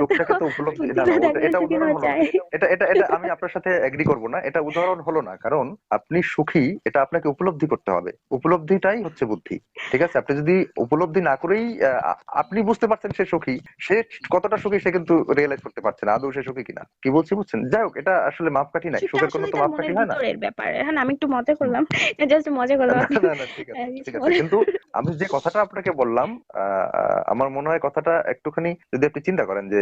Speaker 3: এটা এটা এটা আমি আপনার সাথে এগ্রি করব না এটা উদাহরণ হলো না কারণ আপনি সুখী এটা আপনাকে উপলব্ধি করতে হবে। উপলব্ধিটাই হচ্ছে বুদ্ধি। ঠিক আছে? আপনি যদি উপলব্ধি না করেই আপনি বুঝতে পারছেন সে সুখী সে কতটা সুখী সে কিন্তু রিয়েলাইজ করতে পারছে না আদৌ সে সুখী কিনা। কি বলছি বুঝছেন? যাই হোক এটা আসলে মাপকাঠি নাই। সুখের কোনো তো মাপকাঠি হয় না।
Speaker 2: ব্যাপার। হ্যাঁ আমি একটু মজা করলাম। জাস্ট মজা করলাম।
Speaker 3: না, না, না, ঠিক আছে,
Speaker 2: হ্যাঁ,
Speaker 3: ঠিক আছে। কিন্তু আমি যে কথাটা আপনাকে বললাম আমার মনে হয় কথাটা একটুখানি যদি আপনি চিন্তা করেন যে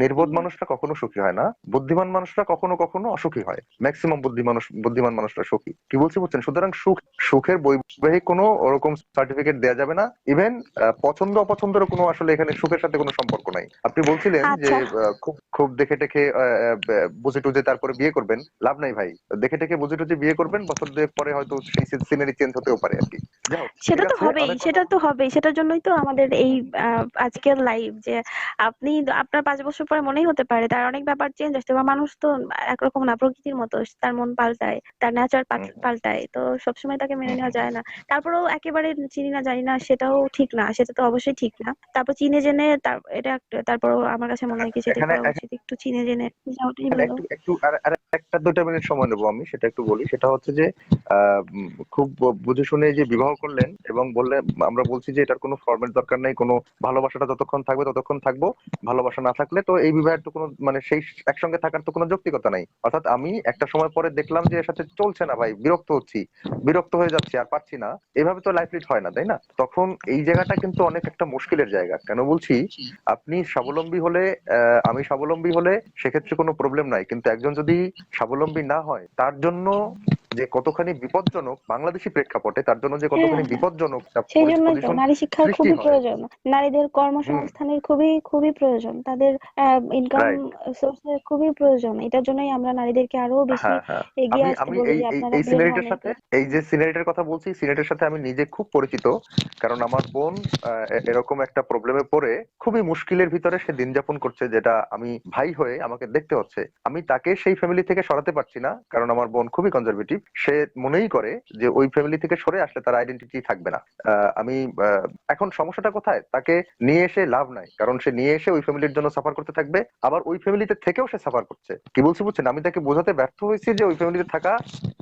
Speaker 3: নির্বোধ
Speaker 2: হুম।
Speaker 3: মানুষরা কখনো সুখী হয় না বুদ্ধিমান মানুষরা কখনো কখনো অসুখী হয়। ম্যাক্সিমাম বুদ্ধি মানুষ বুদ্ধিমান মানুষরা সুখী। কি বলছি বুঝছেন? সুতরাং সুখ সুখের বৈবাহিক কোনো ওরকম সার্টিফিকেট দেওয়া যাবে না। ইভেন পছন্দ অপছন্দের কোনো আসলে এখানে সুখের সাথে কোনো সম্পর্ক নাই। আপনি বলছিলেন যে
Speaker 2: আচ্ছা।
Speaker 3: খুব খুব দেখে টেখে বুঝে টুঝে তারপরে বিয়ে করবেন লাভ নাই ভাই। দেখে টেকে বুঝে টুঝে বিয়ে করবেন বছর দুয়েক পরে হয়তো সেই সিনারি চেঞ্জ হতেও পারে আর কি।
Speaker 2: সেটা তো
Speaker 3: আছে,
Speaker 2: হবেই সেটা তো হবেই। সেটার জন্যই তো আমাদের এই আহ, আজকের লাইভ যে আপনি আপনার পাঁচ বছর পরে মনেই হতে পারে তার অনেক ব্যাপার চেঞ্জ আসতে পারে। মানুষ তো একরকম না প্রকৃতির মতো তার মন পাল্টায় তার নেচার পাল্টায় তো সবসময় তাকে মেনে নেওয়া যায় না। তারপরেও একেবারে চিনি না জানি না সেটাও ঠিক না সেটা তো অবশ্যই ঠিক না। তারপর চিনে জেনে তার এটা একটা- তারপরও আমার কাছে মনে হয় কি সেটা একটু চিনে জেনে
Speaker 3: একটু আর একটা দুইটা মিনিট সময় নেব আমি সেটা একটু বলি। সেটা হচ্ছে যে আহ, খুব বুঝে শুনে যে বিবাহ করলেন এবং বললে আমরা বলছি যে এটার কোনো ফর্মের দরকার নেই, কোনো ভালোবাসাটা যতক্ষণ থাকবে ততক্ষণ থাকব, ভালোবাসা না থাকলে তো এই বিবাহের তো কোনো মানে সেই একসঙ্গে থাকার তো কোনো যৌক্তিকতা নাই। অর্থাৎ আমি একটা সময় পরে দেখলাম যে এর সাথে চলছে না ভাই, বিরক্ত হচ্ছি, বিরক্ত হয়ে যাচ্ছি আর পারছি না। এভাবে তো লাইফ লিড হয় না, তাই না? তখন এই জায়গাটা কিন্তু অনেক একটা মুশকিলের জায়গা। কেন বলছি? আপনি স্বাবলম্বী হলে আমি স্বাবলম্বী হলে সেক্ষেত্রে কোনো প্রবলেম নাই। কিন্তু একজন যদি স্বাবলম্বী না হয়, তার জন্য যে কতখানি বিপজ্জনক বাংলাদেশি প্রেক্ষাপটে তার জন্য যে কতখানি
Speaker 2: হ্যাঁ।
Speaker 3: বিপজ্জনক
Speaker 2: সেই জন্যই তো নারী শিক্ষার খুবই প্রয়োজন। নারীদের কর্মসংস্থানের খুবই খুবই প্রয়োজন। তাদের ইনকাম সোর্সের খুবই প্রয়োজন। এটার জন্যই আমরা নারীদেরকে আরও বেশি
Speaker 3: হ্যাঁ। হ্যাঁ
Speaker 2: এগিয়ে আসতে
Speaker 3: আমি
Speaker 2: বলি
Speaker 3: এই
Speaker 2: যে আপনারা
Speaker 3: এই সিনারিটার সাথে এই যে সিনারিটার কথা বলছি সিনারিটার সাথে আমি নিজে খুব পরিচিত কারণ আমার বোন এরকম একটা প্রবলেমে পড়ে খুবই মুশকিলের ভিতরে সে দিন যাপন করছে যেটা আমি ভাই হয়ে আমাকে দেখতে হচ্ছে। আমি তাকে সেই ফ্যামিলি থেকে সরাতে পারছি না কারণ আমার বোন খুবই কনজারভেটিভ সে মনেই করে যে ওই ফ্যামিলি থেকে সরে আসলে তার আইডেন্টিটি থাকবে না। আমি এখন সমস্যাটা কোথায়? তাকে নিয়ে এসে লাভ নাই। কারণ সে নিয়ে এসে ওই ফ্যামিলির জন্য সাফার করতে থাকবে। আবার ওই ফ্যামিলিতে থেকেও সে সাফার করছে। কি বলছি বুঝছেন? আমি তাকে বোঝাতে ব্যর্থ হয়েছি যে ওই ফ্যামিলিতে থাকা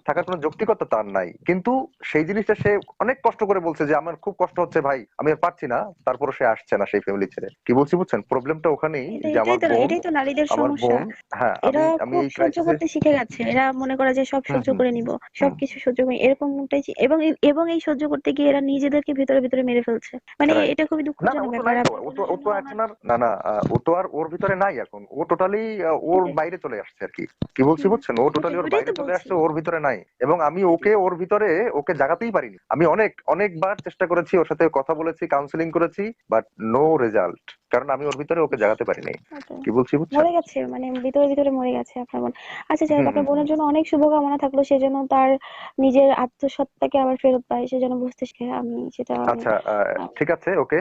Speaker 3: থাকার কোনো যৌক্তিকতা তার নাই। কিন্তু সেই জিনিসটা সে অনেক কষ্ট করে বলছে যে আমার খুব কষ্ট হচ্ছে ভাই আমি আর পারছি না। তারপরে সে আসছে না সেই ফ্যামিলি ছেড়ে। কি বলছি বুঝছেন? প্রবলেমটা ওখানেই যে আমার বোন
Speaker 2: এটাই তো নারীদের সমস্যা।
Speaker 3: হ্যাঁ আমি আমি
Speaker 2: সহ্য করতে শিখে গেছে। এরা মনে করে যে সব সহ্য করে নিব। সবকিছু সহ্য করে এরকমটাই এবং এবং এই সহ্য করতে গিয়ে এরা নিজেদেরকে ভিতরে ভিতরে মেরে ফেলছে। মানে এটা খুবই দুঃখজনক
Speaker 3: ও তো ও এখন আর না না ও তো আর ওর ভিতরে নাই এখন। ও টোটালি ওর বাইরে চলে আসছে আর কি। কি বলছি বুঝছেন? ও টোটালি ওর বাইরে চলে আসছে ওর ভিতরে নাই। এবং আমি ওকে ওর ভিতরে ওকে জাগাতেই পারিনি। আমি অনেক অনেকবার চেষ্টা করেছি ওর সাথে কথা বলেছি কাউন্সিলিং করেছি বাট নো রেজাল্ট কারণ আমি ওর ভিতরে ওকে জাগাতে পারিনি।
Speaker 2: ওটাই।
Speaker 3: কি বলছি বুঝছেন?
Speaker 2: মরে গেছে মানে ভিতরে ভিতরে মরে গেছে আপনার বোন। আচ্ছা যাই হোক আপনার বোনের জন্য অনেক শুভকামনা থাকল সে যেন তার নিজের আত্মসত্তাকে আবার ফেরত পায় সে যেন বুঝতে শিখে আমি সেটা
Speaker 3: আচ্ছা ঠিক আছে ওকে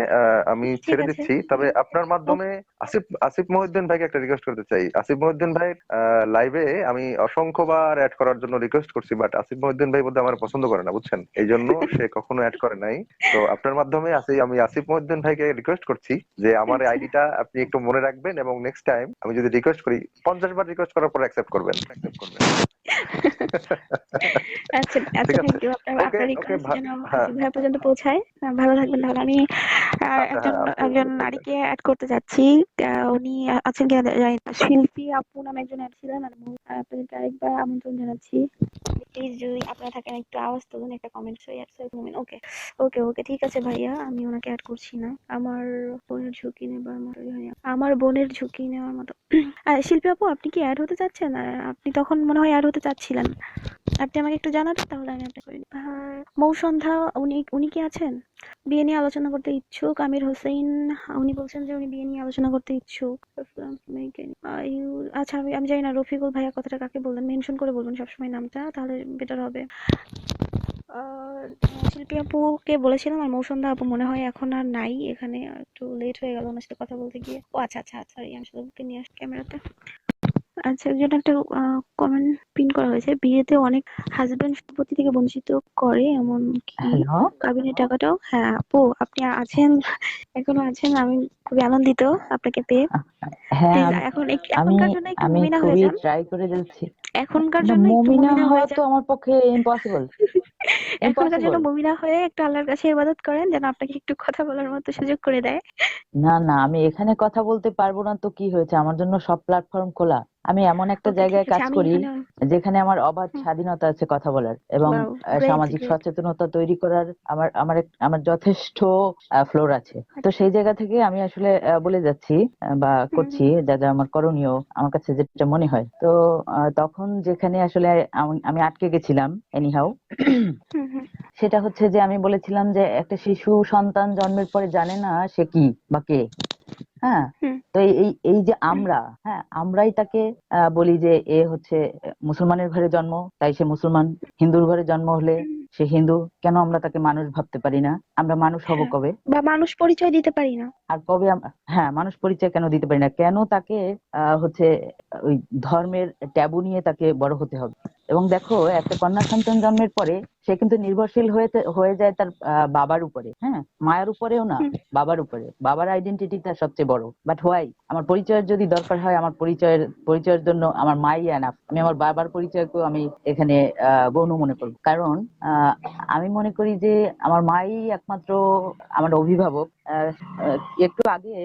Speaker 3: আমি ছেড়ে দিচ্ছি তবে আপনার মাধ্যমে আসিফ আসিফ মহিউদ্দিন ভাইকে একটা রিকোয়েস্ট করতে চাই। আসিফ মহিউদ্দিন ভাই লাইভে আমি অসংখ্যবার অ্যাড করার জন্য রিকোয়েস্ট করছি বাট আসিফ মহিউদ্দিন ভাই বলতে আমার পছন্দ করে না বুঝছেন? এই জন্য সে কখনো অ্যাড করে নাই। তো আপনার মাধ্যমে আসি আমি আসিফ মহিউদ্দিন ভাইকে রিকোয়েস্ট করছি যে আমার
Speaker 2: আচ্ছা।
Speaker 3: আইডিটা আপনি একটু মনে রাখবেন এবং নেক্সট টাইম আমি যদি রিকোয়েস্ট করি পঞ্চাশ বার রিকোয়েস্ট করার পর অ্যাকসেপ্ট করবেন। অ্যাকসেপ্ট করবেন।
Speaker 2: আচ্ছা আচ্ছা থ্যাংক ইউ আপনার আপনার রিকোয়েস্ট যেন
Speaker 3: হ্যাঁ।
Speaker 2: ভাইয়া পর্যন্ত পৌঁছায়। ভালো থাকবেন তাহলে। আমি একজন
Speaker 3: হ্যাঁ,
Speaker 2: একজন নারীকে অ্যাড করতে যাচ্ছি। উনি আছেন শিল্পী আপু নামে একজন অ্যাড ছিলেন। আর আমি আপনাদেরকে আরেকবার আমন্ত্রণ জানাচ্ছি। প্লিজ যদি আপনারা থাকেন, একটু আওয়াজ তুলুন, একটা কমেন্ট সই ওকে ওকে ওকে ঠিক আছে ভাইয়া, আমি ওনাকে অ্যাড করছি না। আমার বোনের ঝুঁকি নেবার মতো, আমার বোনের ঝুঁকি নেওয়ার মতো। শিল্পী আপু, আপনি কি অ্যাড হতে চাচ্ছেন? আপনি তখন মনে হয় অ্যাড হতে চাচ্ছিলেন। আপনি আমাকে একটু জানাবেন, তাহলে আমি আপনাকে মৌসন্ধ্যা, উনি উনি কি আছেন? বিয়ে নিয়ে আলোচনা করতে ইচ্ছুক, আমির হোসেন উনি বলছেন যে উনি বিয়ে নিয়ে আলোচনা করতে ইচ্ছুক। আচ্ছা আমি আমি জানি না, রফিকুল ভাইয়া কথাটা কাকে বললেন? মেনশন করে বলবেন সবসময় নামটা, তাহলে বেটার হবে। শিল্পী আপুকে বলেছিলাম, আর মৌসন্ধ্যা আপু মনে হয় এখন আর নাই। এখানে একটু লেট হয়ে গেল ওনার সাথে কথা বলতে গিয়ে। ও আচ্ছা আচ্ছা সরি আমি শুধু নিয়ে আসি ক্যামেরাতে আচ্ছা একজন একটা কমেন্ট পিন করা হয়েছে বিয়েতে অনেক হাজবেন্ড সম্পত্তি থেকে বঞ্চিত করে এমন কি কাবিনের টাকাটাও? হ্যাঁ আপু আপনি আছেন এখনও আছেন আমি খুবই আনন্দিত আপনাকে পেয়ে।
Speaker 1: হ্যাঁ
Speaker 2: এখন এখনকার জন্য একটু মুমিনা হয়ে যান।
Speaker 1: ট্রাই করে যাচ্ছি।
Speaker 2: এখনকার জন্য একটু
Speaker 1: মুমিনা হওয়া তো আমার পক্ষে ইম্পসিবল
Speaker 2: এখনকার জন্য. মুমিনা হয়ে একটু আল্লাহর কাছে ইবাদত করেন যেন আপনাকে একটু কথা বলার মতো সুযোগ করে দেয়।
Speaker 1: না না আমি এখানে কথা বলতে পারব না তো কি হয়েছে? আমার জন্য সব প্ল্যাটফর্ম খোলা। আমি এমন একটা জায়গায় কাজ করি যেখানে আমার অবাধ স্বাধীনতা আছে কথা বলার এবং সামাজিক সচেতনতা তৈরি করার আমার আমার আমার যথেষ্ট ফ্লোর আছে। তো
Speaker 2: আচ্ছা।
Speaker 1: সেই জায়গা থেকে আমি আসলে বলে যাচ্ছি বা করছি যা যা আমার করণীয় আমার কাছে যেটা মনে হয়। তো তখন যেখানে আসলে আমি- আটকে গেছিলাম এনিহাউ সেটা হচ্ছে যে আমি বলেছিলাম যে একটা শিশু সন্তান জন্মের পরে জানে না সে কি বা কে। হ্যাঁ? তো এই এই এই যে আমরা হ্যাঁ আমরাই তাকে বলি যে এ হচ্ছে মুসলমানের ঘরে জন্ম তাই সে মুসলমান। হিন্দুর ঘরে জন্ম হলে সে হিন্দু কেন আমরা তাকে মানুষ ভাবতে পারি না? আমরা মানুষ হব
Speaker 2: হ্যাঁ।
Speaker 1: কবে?
Speaker 2: বা মানুষ পরিচয় দিতে পারি না।
Speaker 1: আর কবে হ্যাঁ মানুষ পরিচয় কেন দিতে পারি না? কেন তাকে আহ, হচ্ছে ওই ধর্মের ট্যাবু নিয়ে তাকে বড় হতে হবে? এবং দেখো একটা কন্যা সন্তান জন্মের পরে সে কিন্তু নির্ভরশীল হয়ে হয়ে যায় তার বাবার উপরে হ্যাঁ? মায়ের উপরেও না বাবার উপরে। বাবার আইডেন্টিটি তার সবচেয়ে বড়। বাট হোয়াই আমার পরিচয়ের যদি দরকার হয়, আমার পরিচয়ের পরিচয়ের জন্য আমার মাই এনাফ আমি আমার বাবার পরিচয়কেও আমি এখানে গৌণ মনে করব। কারণ আমি মনে করি যে আমার মাই একমাত্র আমার অভিভাবক। একটু আগে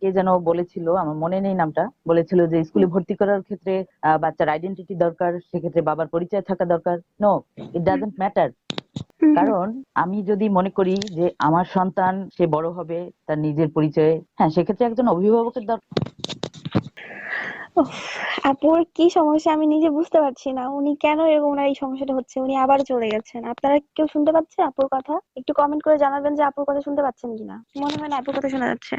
Speaker 1: কে যেন বলেছিল, আমার মনে নেই নামটা, বলেছিল যে স্কুলে ভর্তি করার ক্ষেত্রে বাচ্চার আইডেন্টিটি দরকার, সেক্ষেত্রে বাবার পরিচয় থাকা দরকার। নো ইট ডাজেন্ট ম্যাটার কারণ আমি যদি মনে করি যে আমার সন্তান সে বড় হবে তার নিজের পরিচয়ে হ্যাঁ সেক্ষেত্রে একজন অভিভাবকের দরকার
Speaker 2: আপুর কি সমস্যা? আমি নিজে বুঝতে পারছি না। উনি কেন এরকম ওনার এই সমস্যাটা হচ্ছে? উনি আবার চলে গেছেন। আপনারা কেউ শুনতে পাচ্ছেন আপুর কথা? একটু কমেন্ট করে জানাবেন যে আপুর কথা শুনতে পাচ্ছেন কিনা। মনে হয় না আপুর কথা শোনা যাচ্ছে।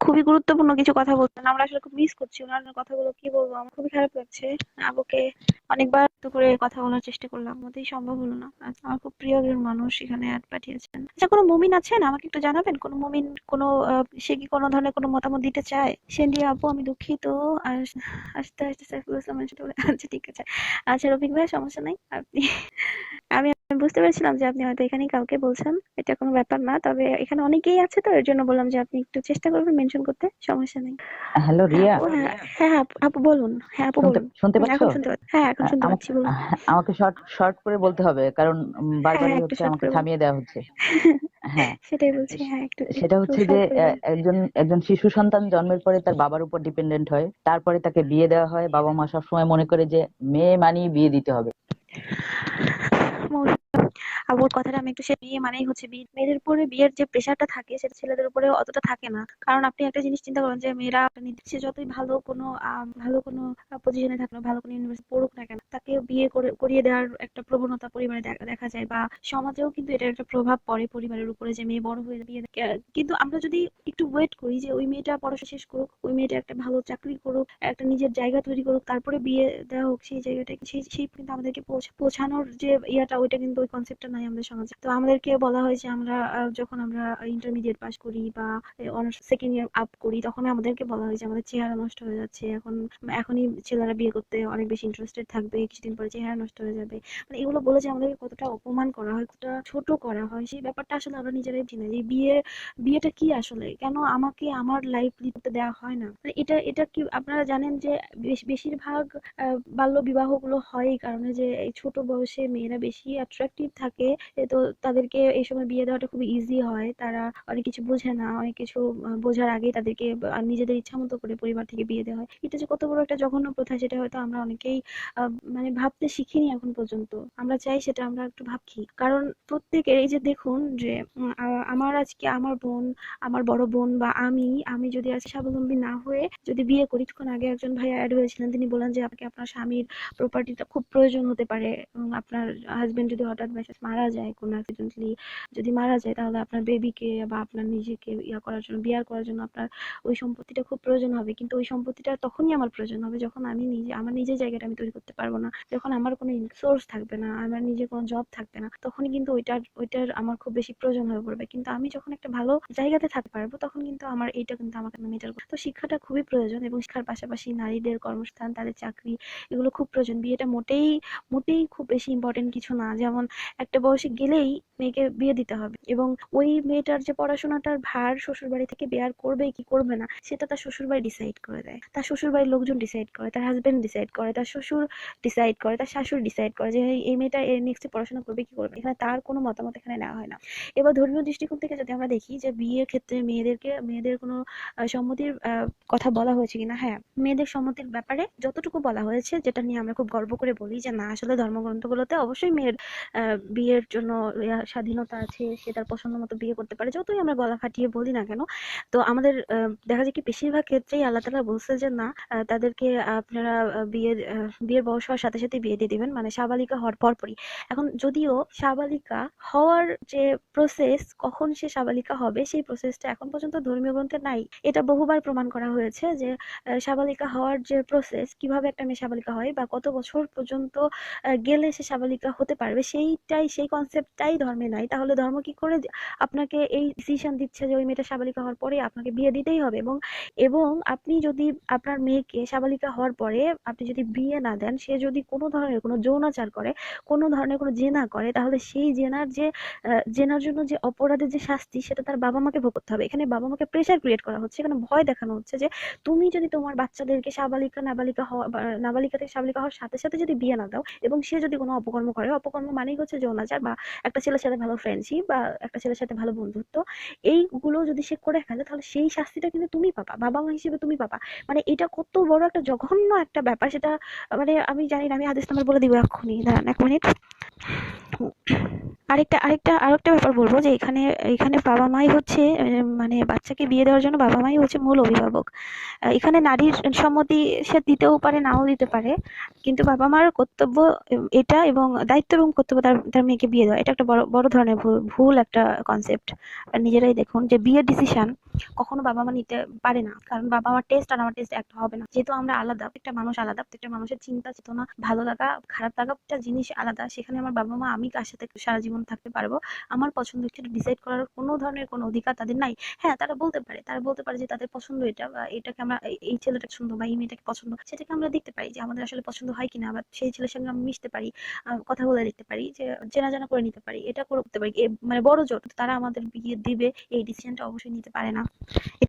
Speaker 2: খুবই গুরুত্বপূর্ণ কিছু কথা বলছেন। আমরা আসলে খুব মিস করছি ওনার কথাগুলো। কি বলব? আমার খুবই খারাপ লাগছে। আপুকে অনেকবার তো করে কথা বলার চেষ্টা করলাম মোটেই সম্ভব হলো না। আমার খুব প্রিয় একজন মানুষ এখানে অ্যাড পাঠিয়েছেন। আচ্ছা কোনো মুমিন আছেন? আমাকে একটু জানাবেন? কোনো মুমিন, কোনো সে কি কোনো ধরনের কোনো মতামত দিতে চায়? সেন্ডি আপু, আমি দুঃখিত। আর আস্তে আস্তে, সাইফুল বলে আচ্ছা ঠিক আছে। আচ্ছা রফিক ভাই, সমস্যা নাই? আপনি আমি আমি বুঝতে পেরেছিলাম যে আপনি হয়তো এখানে কাউকে বলছেন। এটা কোনো ব্যাপার না তবে এখানে অনেকেই আছে তো এর জন্য বললাম যে আপনি একটু চেষ্টা করবেন মেনশন করতে সমস্যা নেই।
Speaker 1: হ্যালো রিয়া।
Speaker 2: আপু, হ্যাঁ হ্যাঁ আপু, আপু বলুন। হ্যাঁ আপু বলুন।
Speaker 1: শুনতে
Speaker 2: এখন শুনতে পাচ্ছি। হ্যাঁ এখন শুনতে পাচ্ছি বলুন।
Speaker 1: আমাকে শর্ট শর্ট করে বলতে হবে কারণ উম, বারবারই হচ্ছে আমাকে থামিয়ে দেওয়া হচ্ছে। হ্যাঁ।
Speaker 2: সেটাই বলছি হ্যাঁ একটু
Speaker 1: সেটা হচ্ছে যে একজন একজন শিশু সন্তান জন্মের পরে তার বাবার উপর ডিপেন্ডেন্ট হয় তারপরে তাকে বিয়ে দেওয়া হয় বাবা মা সবসময় মনে করে যে মেয়ে মানেই বিয়ে দিতে হবে।
Speaker 2: আপুর কথাটা আমি একটু সে বিয়ে মানেই হচ্ছে বিয়ে। মেয়েদের উপরে বিয়ের যে প্রেশারটা থাকে, সেটা ছেলেদের উপরে অতটা থাকে না। কারণ আপনি একটা জিনিস চিন্তা করেন যে, মেয়েরা নির্দিষ্ট যতই ভালো কোনো ভালো কোনো পজিশনে থাকল ভালো কোনো ইউনিভার্সিটি পড়ুক না কেন, তাকে বিয়ে করে, করিয়ে দেওয়ার একটা প্রবণতা পরিবারে দেখা যায় বা সমাজেও কিন্তু এটার একটা প্রভাব পড়ে পরিবারের উপরে যে মেয়ে বড় হয়ে বিয়ে কিন্তু আমরা যদি একটু ওয়েট করি যে, ওই মেয়েটা পড়াশোনা শেষ করুক, ওই মেয়েটা একটা ভালো চাকরি করুক, একটা নিজের জায়গা তৈরি করুক, তারপরে বিয়ে দেওয়া হোক, সেই জায়গাটা সেই সেই কিন্তু আমাদেরকে পৌঁছ- পৌঁছানোর যে ইয়াটা, ওইটা কিন্তু ওই কনসেপ্টটা নাই আমাদের সমাজে। তো আমাদেরকে বলা হয় যে আমরা যখন আমরা ইন্টারমিডিয়েট পাস করি বা অনার্স সেকেন্ড ইয়ার আপ করি, তখন আমাদেরকে বলা হয় যে আমাদের চেহারা নষ্ট হয়ে যাচ্ছে। এখন, এখনই ছেলেরা বিয়ে করতে অনেক বেশি ইন্টারেস্টেড থাকবে, কিছুদিন পরে চেহারা নষ্ট হয়ে যাবে। মানে এগুলো বলে যে আমাদেরকে কতটা অপমান করা হয়, কতটা ছোট করা হয়, সেই ব্যাপারটা আসলে আমরা নিজেরাই চিনি যে বিয়ে, বিয়েটা কি আসলে? কেন আমাকে আমার লাইফ লিড দেওয়া হয় না? মানে এটা এটা কি আপনারা জানেন যে বেশ- বেশিরভাগ বাল্য বিবাহগুলো হয় এই কারণে যে এই ছোট বয়সে মেয়েরা বেশি অ্যাট্রাকটিভ থাকে তো তাদেরকে এই সময় বিয়ে দেওয়াটা খুব ইজি হয়। তারা অনেক কিছু বোঝে না, অনেক কিছু বোঝার আগেই তাদেরকে নিজেদের ইচ্ছা মতো করে পরিবার থেকে বিয়ে দেওয়া হয়। এটা যে কত বড় একটা জঘন্য প্রথা, সেটা হয়তো আমরা অনেকেই মানে ভাবতে শিখিনি এখন পর্যন্ত। আমরা চাই সেটা আমরা একটু ভাবছি। কারণ প্রত্যেকের, এই যে দেখুন যে আমার আজকে আমার বোন, আমার বড় বোন বা আমি আমি যদি আজ স্বাবলম্বী না হয়ে যদি বিয়ে করি তখন আগে একজন ভাই অ্যাড হয়েছিলেন, তিনি বলেন যে, আপনাকে আপনার স্বামীর প্রপার্টিটা খুব প্রয়োজন হতে পারে। আপনার হাজবেন্ড যদি হঠাৎ মেসেজ মারা যায় কোনো অ্যাক্সিডেন্টলি যদি মারা যায় তাহলে আপনার বেবিকে বা আপনার নিজেকে ইয়া করার জন্য, বিয়ার করার জন্য আপনার ওই সম্পত্তিটা খুব প্রয়োজন হবে। কিন্তু ওই সম্পত্তিটা তখনই আমার প্রয়োজন হবে যখন আমি নিজে, আমার নিজের জায়গাটা আমি তৈরি করতে পারব না। যখন আমার কোনো সোর্স থাকবে না, আমার নিজের কোনো জব থাকবে না তখনই কিন্তু ওইটার ওইটার আমার খুব বেশি প্রয়োজন হয়ে পড়বে। কিন্তু আমি যখন একটা ভালো জায়গাতে থাকতে পারব, তখন কিন্তু আমার এইটা কিন্তু আমাকে মেটার তো শিক্ষাটা খুবই প্রয়োজন এবং শিক্ষার পাশাপাশি নারীদের কর্মস্থান, তাদের চাকরি, এগুলো খুব প্রয়োজন। বিয়েটা মোটেই মোটেই খুব বেশি ইম্পর্টেন্ট কিছু না। যেমন একটা বয়সে গেলেই মেয়েকে বিয়ে দিতে হবে। এবং ওই মেয়েটার যে পড়াশোনাটার ভার শ্বশুর বাড়ি থেকে বেয়ার করবে কি করবে না সেটা তার শ্বশুর বাড়ি ডিসাইড করে দেয়। তার শ্বশুর বাড়ির লোকজন ডিসাইড করে তার হাজবেন্ড ডিসাইড করে তার শ্বশুর ডিসাইড করে তার শাশুড়ি ডিসাইড করে যে এই- মেয়েটা এর নেক্সটে পড়াশোনা করবে কি করবে এখানে তার কোনো মতামত এখানে নেওয়া হয় না। এবার ধর্মীয় দৃষ্টিকোণ থেকে যদি আমরা দেখি যে বিয়ের ক্ষেত্রে মেয়েদেরকে মেয়েদের কোনো সম্মতির কথা বলা হয়েছে কিনা হ্যাঁ মেয়েদের সম্মতির ব্যাপারে যতটুকু বলা হয়েছে যেটা নিয়ে আমরা খুব গর্ব করে বলি যে না আসলে ধর্মগ্রন্থগুলোতে অবশ্যই মেয়ের আহ, বিয়ের জন্য স্বাধীনতা আছে, সে তার পছন্দ মতো বিয়ে করতে পারে, যতই আমরা গলা ফাটিয়ে বলি না কেন। তো আমাদের দেখা যায় কি বেশিরভাগ ক্ষেত্রেই আল্লাহ তালা বলছে যে, না তাদেরকে আপনারা বিয়ের বিয়ের বয়স হওয়ার সাথে সাথে বিয়ে দিয়ে দিবেন মানে সাবালিকা হওয়ার পরপরই। এখন যদিও সাবালিকা হওয়ার যে প্রসেস কখন সে সাবালিকা হবে, সেই প্রসেসটা এখন পর্যন্ত ধর্মীয় গ্রন্থে নাই। এটা বহুবার প্রমাণ করা হয়েছে যে সাবালিকা হওয়ার যে প্রসেস কীভাবে একটা মেয়ে সাবালিকা হয় বা কত বছর পর্যন্ত গেলে সে সাবালিকা হতে পারবে, সেইটাই সেই কনসেপ্টটাই ধর্মে নাই। তাহলে ধর্ম কি করে আপনাকে এই ডিসিশন দিচ্ছে যে ওই মেয়েটা সাবালিকা হওয়ার পরে আপনাকে বিয়ে দিতেই হবে? এবং এবং আপনি যদি আপনার মেয়েকে সাবালিকা হওয়ার পরে আপনি যদি বিয়ে না দেন, সে যদি কোনো ধরনের কোনো যৌনাচার করে, কোনো ধরনের কোনো জেনা করে, তাহলে সেই জেনার যে জেনার জন্য যে অপরাধের যে শাস্তি, সেটা তার বাবা মাকে ভোগ করতে হবে। এখানে বাবা মাকে প্রেশার ক্রিয়েট করা হচ্ছে। এখানে ভয় দেখানো হচ্ছে যে তুমি যদি তোমার বাচ্চাদেরকে সাবালিকা, নাবালিকা হওয়া নাবালিকা থেকে সাবালিকা হওয়ার সাথে সাথে যদি বিয়ে না দাও, এবং সে যদি কোনো অপকর্ম করে, অপকর্ম মানেই হচ্ছে যৌনাচার। বা একটা ছেলের সাথে ভালো ফ্রেন্ডশিপ বা একটা ছেলের সাথে ভালো বন্ধুত্ব, এইগুলো যদি সে করে ফেলে তাহলে সেই শাস্তিটা কিন্তু তুমি পাবা বাবা মা হিসেবে তুমি পাবা। মানে এটা কত বড় একটা জঘন্য একটা ব্যাপার সেটা মানে আমি জানি না, আমি হাদিস নাম্বার বলে দিব এক্ষুনি। দাঁড়ান এক মিনিট আরেকটা আরেকটা আরেকটা ব্যাপার বলব যে এখানে এখানে বাবা মাই হচ্ছে মানে বাচ্চাকে বিয়ে দেওয়ার জন্য বাবা মাই হচ্ছে মূল অভিভাবক। এখানে নারীর সম্মতি সে দিতেও পারে, নাও দিতে পারে, কিন্তু বাবা মার কর্তব্য, এটা এবং দায়িত্ব এবং কর্তব্য তার তার মেয়েকে বিয়ে দেওয়া, এটা একটা বড় বড় ধরনের ভুল একটা কনসেপ্ট নিজেরাই দেখুন যে বিয়ের ডিসিশন কখনো বাবা মা নিতে পারে না, কারণ বাবা মার টেস্ট আর আমার টেস্ট একটা হবে না। যেহেতু আমরা আলাদা, প্রত্যেকটা মানুষ আলাদা, প্রত্যেকটা মানুষের চিন্তা, চেতনা ভালো লাগা, খারাপ লাগা একটা জিনিস আলাদা। সেখানে আমার বাবা মা, আমি কার সাথে সারা জীবন থাকতে পারব? আমার পছন্দ সেটা ডিসাইড করার কোনো ধরনের কোনো অধিকার তাদের নাই। হ্যাঁ তারা বলতে পারে, তারা বলতে পারে যে তাদের পছন্দ এটা বা এটাকে আমরা এই- ছেলেটা পছন্দ বা এই মেয়েটাকে পছন্দ, সেটাকে আমরা দেখতে পারি যে আমাদের আসলে পছন্দ হয় কিনা বা সেই ছেলের সঙ্গে আমরা মিশতে পারি কথা বলে দেখতে পারি, যে চেনা জানা করে নিতে পারি, এটা করতে পারি। মানে বড় জোর, তারা আমাদের বিয়ে দিবে, এই ডিসিশনটা অবশ্যই নিতে পারে না।